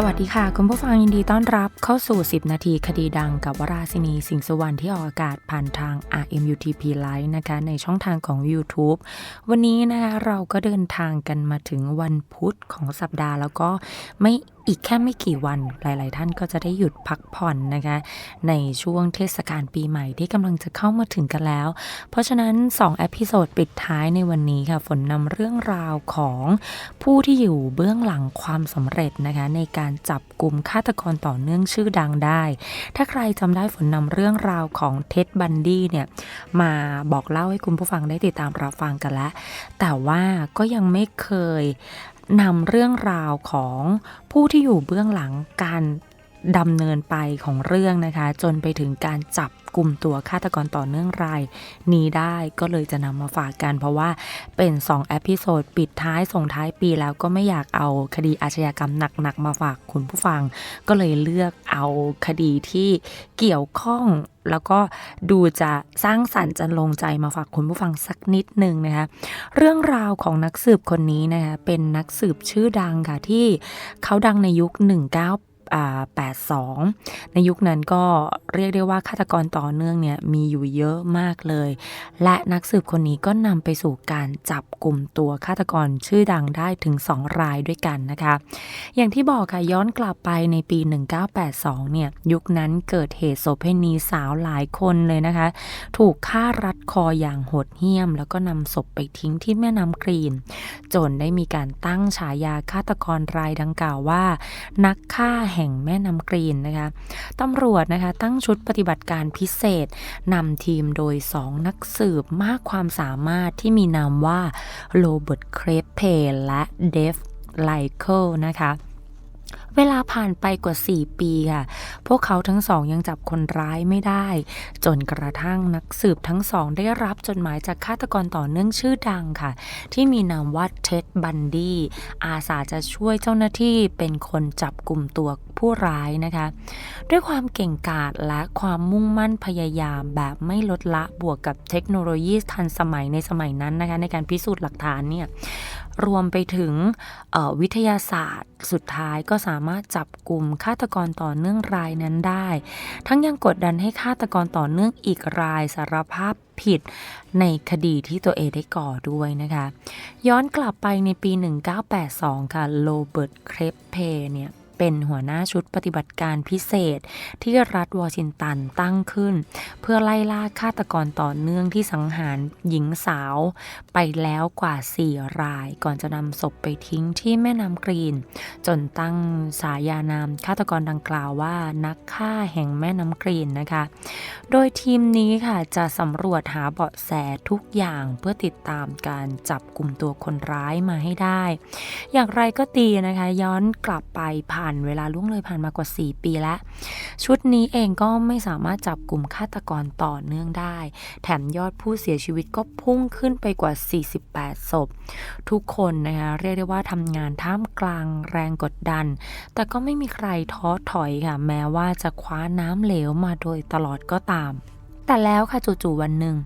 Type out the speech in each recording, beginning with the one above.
สวัสดีค่ะ คุณผู้ฟังยินดีต้อนรับเข้าสู่ 10 นาทีคดีดังกับวราศินีสิงห์สุวรรณที่ออกอากาศผ่านทาง RMUTP Live นะคะ ในช่องทางของ YouTube วันนี้นะคะเราก็เดินทางกันมาถึงวันพุธของสัปดาห์แล้วก็ไม่ อีกแค่ไม่กี่วันหลาย ๆ ท่านก็จะได้หยุดพักผ่อนนะคะ ในช่วงเทศกาลปีใหม่ที่กำลังจะเข้ามาถึงกันแล้ว เพราะฉะนั้น2เอพิโซดปิดท้ายในวันนี้ค่ะ ฝนนำเรื่องราวของผู้ที่อยู่เบื้องหลังความสำเร็จนะคะ ในการจับกลุ่มฆาตกรต่อเนื่องชื่อดังได้ ถ้าใครจำได้ฝนนำเรื่องราวของเท็ดบันดี้เนี่ยมาบอกเล่าให้คุณผู้ฟังได้ติดตามรับฟังกันแล้วแต่ว่าก็ยังไม่เคย นำเรื่องราวของผู้ที่อยู่เบื้องหลังการ ดำเนินไปของเรื่องนะคะ จนไปถึงการจับกลุ่มตัวฆาตกรต่อเนื่องราย นี้ได้ก็เลยจะนำมาฝากกัน เพราะว่าเป็น2เอพิโซดปิดท้ายส่งท้ายปีแล้วก็ไม่อยากเอาคดีอาชญากรรมหนักๆมาฝากคุณผู้ฟัง ก็เลยเลือกเอาคดีที่เกี่ยวข้องแล้วก็ดูจะสร้างสรรค์จะลงใจมาฝากคุณผู้ฟังสักนิดหนึ่งนะคะ เรื่องราวของนักสืบคนนี้นะคะเป็นนักสืบชื่อดังค่ะที่เขาดังในยุค19 82 ในยุคนั้นก็เรียกได้ว่าฆาตกรต่อเนื่องเนี่ยมีอยู่เยอะมากเลย และนักสืบคนนี้ก็นำไปสู่การจับกลุ่มตัวฆาตกรชื่อดังได้ถึง 2 รายด้วยกันนะคะ อย่างที่บอกค่ะย้อนกลับไปในปี 1982 เนี่ยยุคนั้นเกิดเหตุโสเภณีสาวหลายคนเลยนะคะ ถูกฆ่ารัดคออย่างโหดเหี้ยม แล้วก็นำศพไปทิ้งที่แม่น้ำกรีน จนได้มีการตั้งฉายาฆาตกรรายดังกล่าวว่า นักฆ่าแแห่งแม่น้ำกรีนนะคะตำรวจนะคะตั้งชุดปฏิบัติการพิเศษนำทีมโดยสองนักสืบมากความสามารถที่มีนามว่าโรเบิร์ตเครปเพและเดฟไลเคิลนะคะ เวลาผ่านไปกว่า 4 ปีค่ะ พวกเขาทั้งสองยังจับคนร้ายไม่ได้ จนกระทั่งนักสืบทั้งสองได้รับจดหมายจากฆาตกรต่อเนื่องชื่อดังค่ะ ที่มีนามว่าเท็ดบันดี้อาสาจะช่วยเจ้าหน้าที่เป็นคนจับกลุ่มตัวผู้ร้ายนะคะ ด้วยความเก่งกาจและความมุ่งมั่นพยายามแบบไม่ลดละบวกกับเทคโนโลยีทันสมัยในสมัยนั้นนะคะในการพิสูจน์หลักฐานเนี่ยรวมไปถึงวิทยาศาสตร์สุดท้ายก็สามารถจับกลุ่มฆาตกรต่อเนื่องรายนั้นได้ ทั้งยังกดดันให้ฆาตกรต่อเนื่องอีกรายสารภาพผิดในคดีที่ตัวเองได้ก่อด้วยนะคะ ย้อนกลับไปในปี 1982 ค่ะ โรเบิร์ต เครปเพเนี่ย เป็นหัวหน้าชุดปฏิบัติการพิเศษ ที่รัฐวอชิงตันตั้งขึ้น เพื่อไล่ล่าฆาตกรต่อเนื่องที่สังหารหญิงสาว ไปแล้วกว่า 4 ราย ก่อนจะนำศพไปทิ้งที่แม่น้ำกรีน จนตั้งสายานามฆาตกรดังกล่าวว่านักฆ่าแห่งแม่น้ำกรีนนะคะ โดยทีมนี้ค่ะจะสำรวจหาเบาะแสทุกอย่างเพื่อติดตามการจับกลุ่มตัวคนร้ายมาให้ได้ อย่างไรก็ตีนะคะย้อนกลับไปผ่านานเวลาล่วงเลยผ่านมากว่า 4 ปีแล้ว ชุดนี้เองก็ไม่สามารถจับกลุ่มฆาตกรต่อเนื่องได้ แถมยอดผู้เสียชีวิตก็พุ่งขึ้นไปกว่า 48 ศพ ทุกคนนะคะเรียกได้ว่าทำงานท่ามกลางแรงกดดัน แต่ก็ไม่มีใครท้อถอยค่ะ แม้ว่าจะคว้าน้ำเหลวมาโดยตลอดก็ตาม แต่แล้วค่ะจู่ๆวันหนึ่ง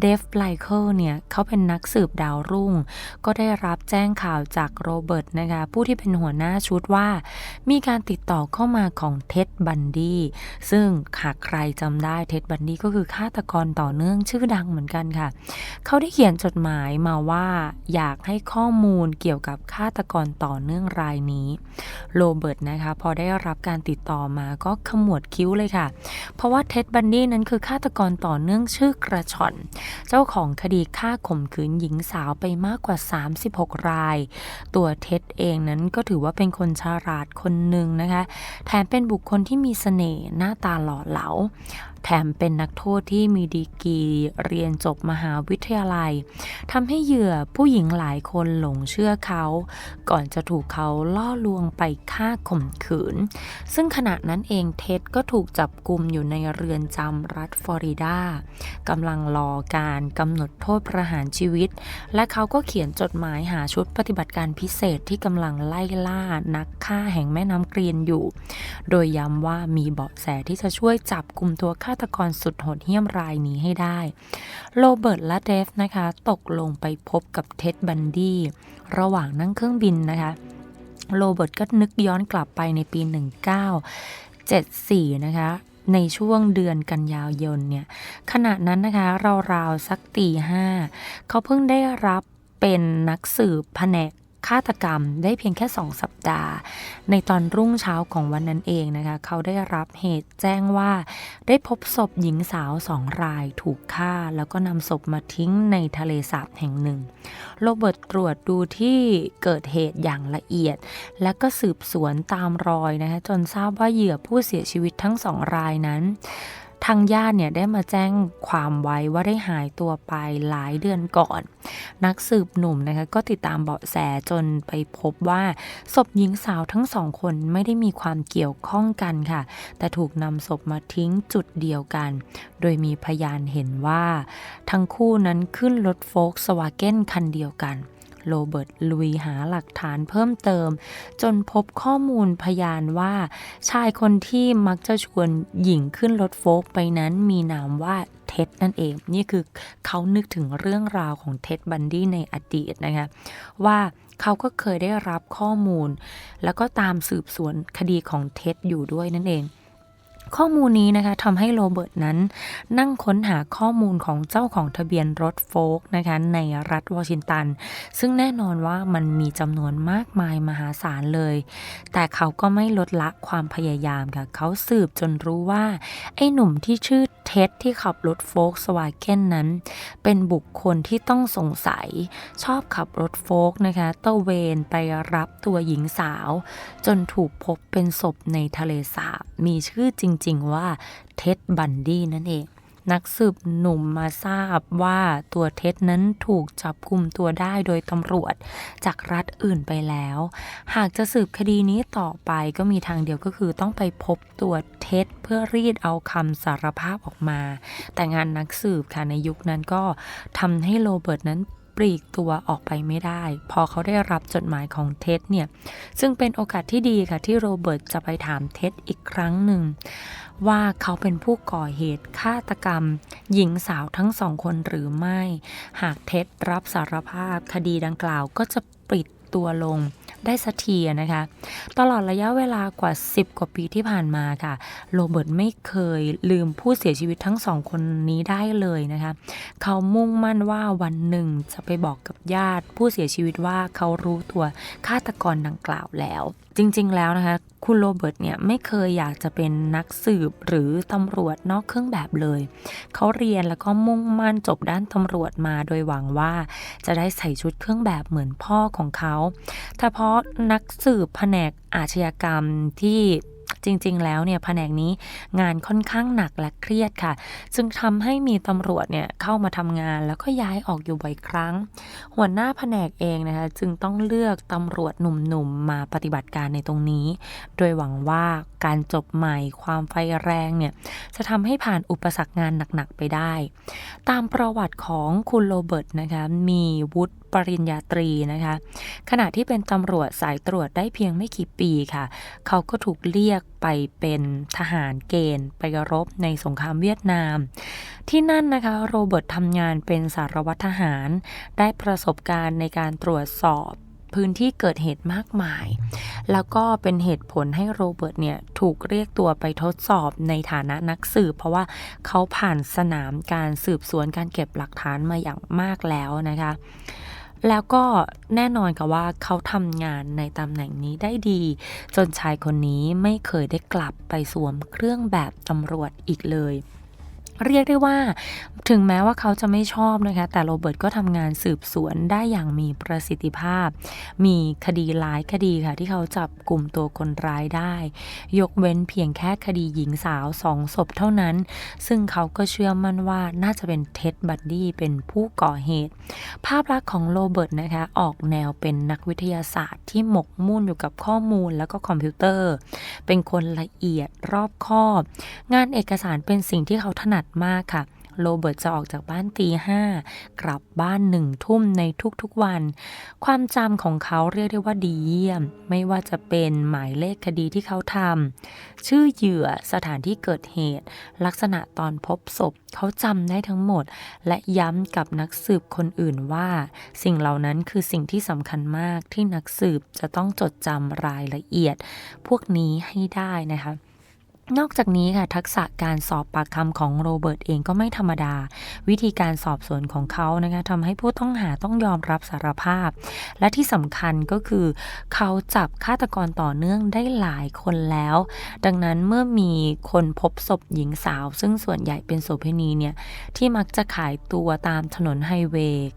เดฟไลเคิลเนี่ยเขาเป็นนักสืบดาวรุ่ง ก็ได้รับแจ้งข่าวจากโรเบิร์ตนะคะ ผู้ที่เป็นหัวหน้าชุดว่า มีการติดต่อเข้ามาของเท็ดบันดี้ซึ่งหากใครจำได้เท็ดบันดี้ก็คือฆาตกรต่อเนื่องชื่อดังเหมือนกันค่ะ เขาได้เขียนจดหมายมาว่าอยากให้ข้อมูลเกี่ยวกับฆาตกรต่อเนื่องรายนี้โรเบิร์ตนะคะ พอได้รับการติดต่อมาก็ขมวดคิ้วเลยค่ะ เพราะว่าเท็ดบันดี้นั้นคือฆาตกรต่อเนื่องชื่อกระชอน เจ้าของคดีฆ่าข่มขืนหญิงสาวไปมากกว่า 36 ราย ตัวเท็ดเองนั้นก็ถือว่าเป็นคนฉลาดคนหนึ่งนะคะ แถมเป็นบุคคลที่มีสเสน่ห์หน้าตาหล่อเหลา แถมเป็นนักโทษที่มีดีกรีเรียนจบมหาวิทยาลัยทำให้เหยื่อผู้หญิงหลายคนหลงเชื่อเขา ก่อนจะถูกเขาล่อลวงไปฆ่าข่มขืน ซึ่งขณะนั้นเองเท็ดก็ถูกจับกลุมอยู่ในเรือนจำรัฐฟลอริดากำลังรอการกำหนดโทษประหารชีวิต และเขาก็เขียนจดหมายหาชุดปฏิบัติการพิเศษที่กำลังไล่ล่านักฆ่าแห่งแม่น้ำเกรียนอยู่ โดยย้ำว่ามีเบาะแสที่จะช่วยจับกลุ่มตัวฆาตกรสุดโหดเหี้ยมรายนี้ให้ได้ โรเบิร์ตและเดฟนะคะ ตกลงไปพบกับเท็ดบันดี้ระหว่างนั่งเครื่องบินนะคะ โรเบิร์ตก็นึกย้อนกลับไปในปี 1974 นะคะในช่วงเดือนกันยายนเนี่ยขณะนั้นนะคะราวๆสักตีห้าเขาเพิ่งได้รับเป็นนักสืบแผนก ฆาตกรรมได้เพียงแค่ 2 สัปดาห์ ในตอนรุ่งเช้าของวันนั้นเองนะคะเขาได้รับเหตุแจ้งว่า ได้พบศพหญิงสาวสองรายถูกฆ่า แล้วก็นำศพมาทิ้งในทะเลสาบแห่งหนึ่ง โรเบิร์ตตรวจดูที่เกิดเหตุอย่างละเอียด และก็สืบสวนตามรอยนะคะจนทราบว่าเหยื่อผู้เสียชีวิตทั้งสองรายนั้น ทางญาติเนี่ยได้มาแจ้งความไว้ว่าได้หายตัวไปหลายเดือนก่อน นักสืบหนุ่มนะคะก็ติดตามเบาะแสจนไปพบว่าศพหญิงสาวทั้งสองคนไม่ได้มีความเกี่ยวข้องกันค่ะ แต่ถูกนำศพมาทิ้งจุดเดียวกัน โดยมีพยานเห็นว่า ทั้งคู่นั้นขึ้นรถโฟล์กสวาเก้นคันเดียวกัน โรเบิร์ตลุยหาหลักฐานเพิ่มเติม จนพบข้อมูลพยานว่า ชายคนที่มักจะชวนหญิงขึ้นรถโฟล์กไปนั้นมีนามว่าเท็ดนั่นเอง นี่คือเขานึกถึงเรื่องราวของเท็ดบันดี้ในอดีตนะคะว่าเขาก็เคยได้รับข้อมูล แล้วก็ตามสืบสวนคดีของเท็ดอยู่ด้วยนั่นเอง ข้อมูลนี้นะคะทำให้โรเบิร์ตนั้น นั่งค้นหาข้อมูลของเจ้าของทะเบียนรถโฟล์กนะคะในรัฐวอชิงตัน ซึ่งแน่นอนว่ามันมีจำนวนมากมายมหาศาลเลย แต่เขาก็ไม่ลดละความพยายามค่ะเขาสืบจนรู้ว่า ไอ้หนุ่มที่ชื่อเท็ดที่ขับรถโฟล์กสวาเก้นนั้น เป็นบุคคลที่ต้องสงสัย ชอบขับรถโฟล์กนะคะตะเวนไปรับตัวหญิงสาว จนถูกพบเป็นศพในทะเลสาบมีชื่อจริง ๆ ว่าเท็ดบันดี้นั่นเอง นักสืบหนุ่มมาทราบว่าตัวเท็ดนั้นถูกจับกุมตัวได้โดยตำรวจจากรัฐอื่นไปแล้ว หากจะสืบคดีนี้ต่อไปก็มีทางเดียวก็คือต้องไปพบตัวเท็ดเพื่อรีดเอาคำสารภาพออกมา แต่งานนักสืบค่ะในยุคนั้นก็ทำให้โรเบิร์ตนั้น ปลีกตัวออกไปไม่ได้ พอเขาได้รับจดหมายของเท็ดเนี่ย ซึ่งเป็นโอกาสที่ดีค่ะที่โรเบิร์ตจะไปถามเท็ดอีกครั้งหนึ่ง ว่าเขาเป็นผู้ก่อเหตุฆาตกรรม หญิงสาวทั้งสองคนหรือไม่ หากเท็ดรับสารภาพคดีดังกล่าวก็จะปิด ตัวลงได้สักทีนะคะ ตลอดระยะเวลากว่า 10 กว่าปีที่ผ่านมาค่ะ โรเบิร์ตไม่เคยลืมผู้เสียชีวิตทั้งสองคนนี้ได้เลยนะคะ เขามุ่งมั่นว่าวันหนึ่งจะไปบอกกับญาติ ผู้เสียชีวิตว่าเขารู้ตัวฆาตกรดังกล่าวแล้ว จริง ๆ แล้วนะคะ คุณโรเบิร์ตเนี่ยไม่เคยอยากจะเป็นนักสืบหรือตำรวจนอกเครื่องแบบเลย เขาเรียนแล้วก็มุ่งมั่นจบด้านตำรวจมาโดยหวังว่า จะได้ใส่ชุดเครื่องแบบเหมือนพ่อของเขาแต่เพราะนักสืบแผนกอาชญากรรมที่ จริง ๆ แล้วเนี่ยแผนกนี้งานค่อนข้างหนักและเครียดค่ะ จึงทำให้มีตำรวจเนี่ยเข้ามาทำงานแล้วก็ย้ายออกอยู่บ่อยครั้ง หัวหน้าแผนกเองนะคะจึงต้องเลือกตำรวจหนุ่มๆมาปฏิบัติการในตรงนี้ โดยหวังว่าการจบใหม่ความไฟแรงเนี่ยจะทำให้ผ่านอุปสรรคงานหนักๆไปได้ ตามประวัติของคุณโรเบิร์ตนะคะมีวุฒิ ปริญญาตรีนะคะ ขณะที่เป็นตำรวจสายตรวจได้เพียงไม่กี่ปีค่ะ เขาก็ถูกเรียกไปเป็นทหารเกณฑ์ไปรบในสงครามเวียดนาม ที่นั่นนะคะโรเบิร์ตทำงานเป็นสารวัตรทหาร ได้ประสบการณ์ในการตรวจสอบพื้นที่เกิดเหตุมากมาย แล้วก็เป็นเหตุผลให้โรเบิร์ตเนี่ยถูกเรียกตัวไปทดสอบในฐานะนักสืบ เพราะว่าเขาผ่านสนามการสืบสวนการเก็บหลักฐานมาอย่างมากแล้วนะคะ แล้วก็แน่นอนค่ะว่าเขาทำงานในตำแหน่งนี้ได้ดี จนชายคนนี้ไม่เคยได้กลับไปสวมเครื่องแบบตำรวจอีกเลย เรียกได้ว่าถึงแม้ว่าเขาจะไม่ชอบนะคะ แต่โรเบิร์ตก็ทำงานสืบสวนได้อย่างมีประสิทธิภาพ มีคดีหลายคดีค่ะ ที่เขาจับกลุ่มตัวคนร้ายได้ ยกเว้นเพียงแค่คดีหญิงสาวสองศพเท่านั้น ซึ่งเขาก็เชื่อมั่นว่าน่าจะเป็นเท็ดบัดดี้เป็นผู้ก่อเหตุ ภาพลักษณ์ของโรเบิร์ตนะคะ ออกแนวเป็นนักวิทยาศาสตร์ที่หมกมุ่นอยู่กับข้อมูลแล้วก็คอมพิวเตอร์ เป็นคนละเอียดรอบคอบ งานเอกสารเป็นสิ่งที่เขาถนัดมากค่ะ โรเบิร์ตจะออกจากบ้านตีห้ากลับบ้านหนึ่งทุ่มในทุกๆวัน ความจำของเขาเรียกได้ว่าดีเยี่ยม ไม่ว่าจะเป็นหมายเลขคดีที่เขาทำชื่อเหยื่อสถานที่เกิดเหตุ ลักษณะตอนพบศพเขาจำได้ทั้งหมด และย้ำกับนักสืบคนอื่นว่า สิ่งเหล่านั้นคือสิ่งที่สำคัญมากที่นักสืบจะต้องจดจำรายละเอียด พวกนี้ให้ได้นะคะ นอกจากนี้ค่ะทักษะการสอบปากคำของโรเบิร์ตเองก็ไม่ธรรมดา วิธีการสอบสวนของเขานะคะทำให้ผู้ต้องหาต้องยอมรับสารภาพ และที่สำคัญก็คือ เขาจับฆาตกรต่อเนื่องได้หลายคนแล้ว ดังนั้นเมื่อมีคนพบศพหญิงสาว ซึ่งส่วนใหญ่เป็นโสเภณีเนี่ยที่มักจะขายตัวตามถนนไฮเวย์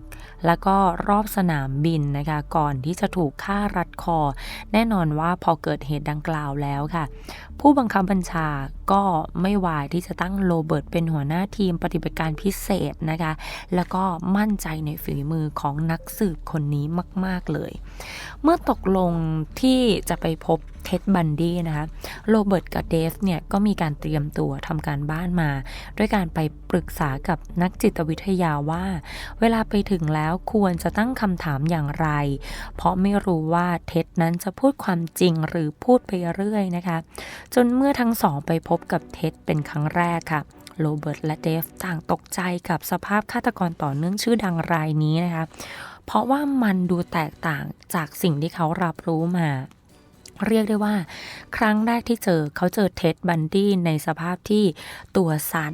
แล้วก็รอบสนามบินนะคะก่อนที่จะถูกฆ่ารัดคอ แน่นอนว่าพอเกิดเหตุดังกล่าวแล้วค่ะ ผู้บังคับบัญชาก็ไม่วายที่จะตั้งโรเบิร์ตเป็นหัวหน้าทีมปฏิบัติการพิเศษนะคะ แล้วก็มั่นใจในฝีมือของนักสืบคนนี้มาก ๆเลย เมื่อตกลงที่จะไปพบเท็ดบันดี้นะคะโรเบิร์ตกับเดฟเนี่ยก็มีการเตรียมตัวทำการบ้านมา ด้วยการไปปรึกษากับนักจิตวิทยาว่า เวลาไปถึงแล้วควรจะตั้งคำถามอย่างไร เพราะไม่รู้ว่าเท็ดนั้นจะพูดความจริงหรือพูดไปเรื่อยนะคะ จนเมื่อทั้งสองไปพบกับเท็ดเป็นครั้งแรกค่ะโรเบิร์ตและเดฟต่างตกใจกับสภาพฆาตกรต่อเนื่องชื่อดังรายนี้นะคะ เพราะว่ามันดูแตกต่างจากสิ่งที่เขารับรู้มา เรียกได้ว่า ครั้งแรกที่เจอเขาเจอเท็ดบันดี้ในสภาพที่ตัวสั่น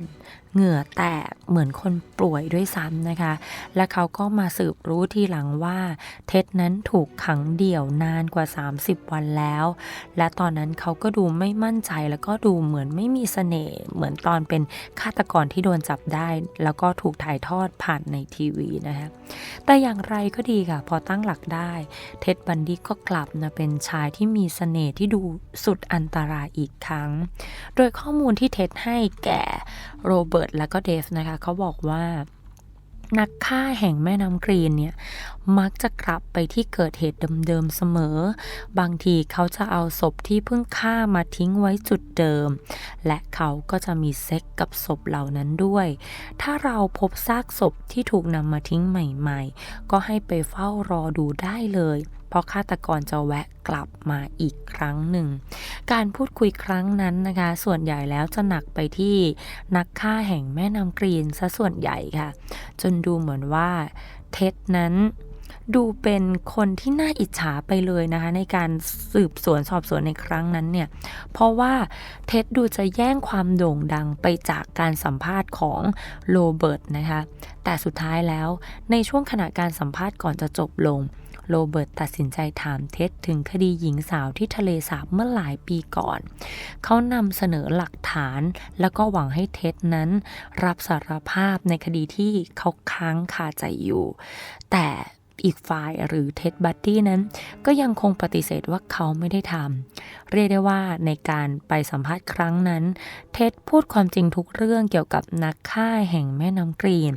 เหงื่อแตกเหมือนคนป่วยด้วยซ้ำนะคะ และเขาก็มาสืบรู้ทีหลังว่า เท็ดนั้นถูกขังเดี่ยวนานกว่า 30 วันแล้ว และตอนนั้นเขาก็ดูไม่มั่นใจแล้วก็ดูเหมือนไม่มีเสน่ห์เหมือนตอนเป็นฆาตกรที่โดนจับได้ แล้วก็ถูกถ่ายทอดผ่านในทีวีนะคะแต่อย่างไรก็ดีค่ะ พอตั้งหลักได้ เท็ดบันดี้ก็กลับมาเป็นชายที่มีเสน่ห์ที่ดูสุดอันตรายอีกครั้ง โดยข้อมูลที่เท็ดให้แก่โรเบิร์ตและก็เดฟนะคะเขาบอกว่านักฆ่าแห่งแม่น้ำกรีนเนี่ยมักจะกลับไปที่เกิดเหตุเดิมๆเสมอ บางทีเขาจะเอาศพที่เพิ่งฆ่ามาทิ้งไว้จุดเดิม และเขาก็จะมีเซ็กกับศพเหล่านั้นด้วย ถ้าเราพบซากศพที่ถูกนำมาทิ้งใหม่ๆ ก็ให้ไปเฝ้ารอดูได้เลย เพราะฆาตกรจะแวะกลับมาอีกครั้งหนึ่ง การพูดคุยครั้งนั้นนะคะ ส่วนใหญ่แล้วจะหนักไปที่นักฆ่าแห่งแม่น้ำกรีนซะส่วนใหญ่ค่ะ จนดูเหมือนว่าเท็ดนั้นดูเป็นคนที่น่าอิจฉาไปเลยนะคะ ในการสืบสวนสอบสวนในครั้งนั้นเนี่ย เพราะว่าเท็ดดูจะแย่งความโด่งดังไปจากการสัมภาษณ์ของโรเบิร์ตนะคะ แต่สุดท้ายแล้วในช่วงขณะการสัมภาษณ์ก่อนจะจบลง โรเบิร์ตตัดสินใจถามเท็ดถึงคดีหญิงสาวที่ทะเลสาบเมื่อหลายปีก่อน เขานำเสนอหลักฐาน แล้วก็หวังให้เท็ดนั้น รับสารภาพในคดีที่เขาค้างคาใจอยู่ แต่ อีกฝ่ายหรือเท็ดบัตตี้นั้น ก็ยังคงปฏิเสธว่าเขาไม่ได้ทำเรียกได้ว่าในการไปสัมภาษณ์ครั้งนั้น เท็ดพูดความจริงทุกเรื่องเกี่ยวกับนักฆ่าแห่งแม่น้ำกรีน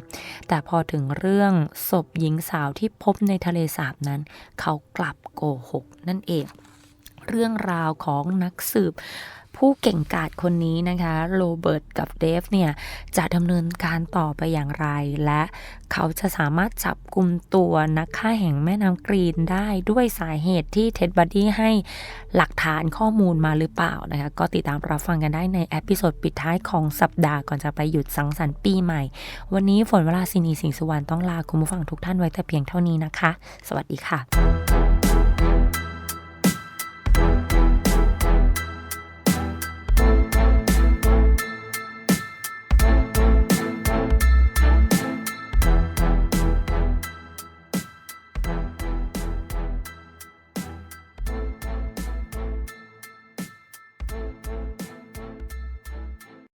แต่พอถึงเรื่องศพหญิงสาวที่พบในทะเลสาบนั้น เขากลับโกหกนั่นเอง เรื่องราวของนักสืบ ผู้เก่งกาจคนนี้นะคะโรเบิร์ตกับเดฟเนี่ยจะดำเนินการต่อไปอย่างไร และเขาจะสามารถจับกลุ่มตัวนักฆ่าแห่งแม่น้ำกรีนได้ด้วยสาเหตุที่เท็ดบัดดี้ให้หลักฐานข้อมูลมาหรือเปล่านะคะก็ติดตามรับฟังกันได้ในเอพิโซดปิดท้ายของสัปดาห์ก่อนจะไปหยุดสังสรรค์ปีใหม่ วันนี้ฝนเวลาศินีสิงห์สุวรรณต้องลาคุณผู้ฟังทุกท่านไว้แต่เพียงเท่านี้นะคะ สวัสดีค่ะ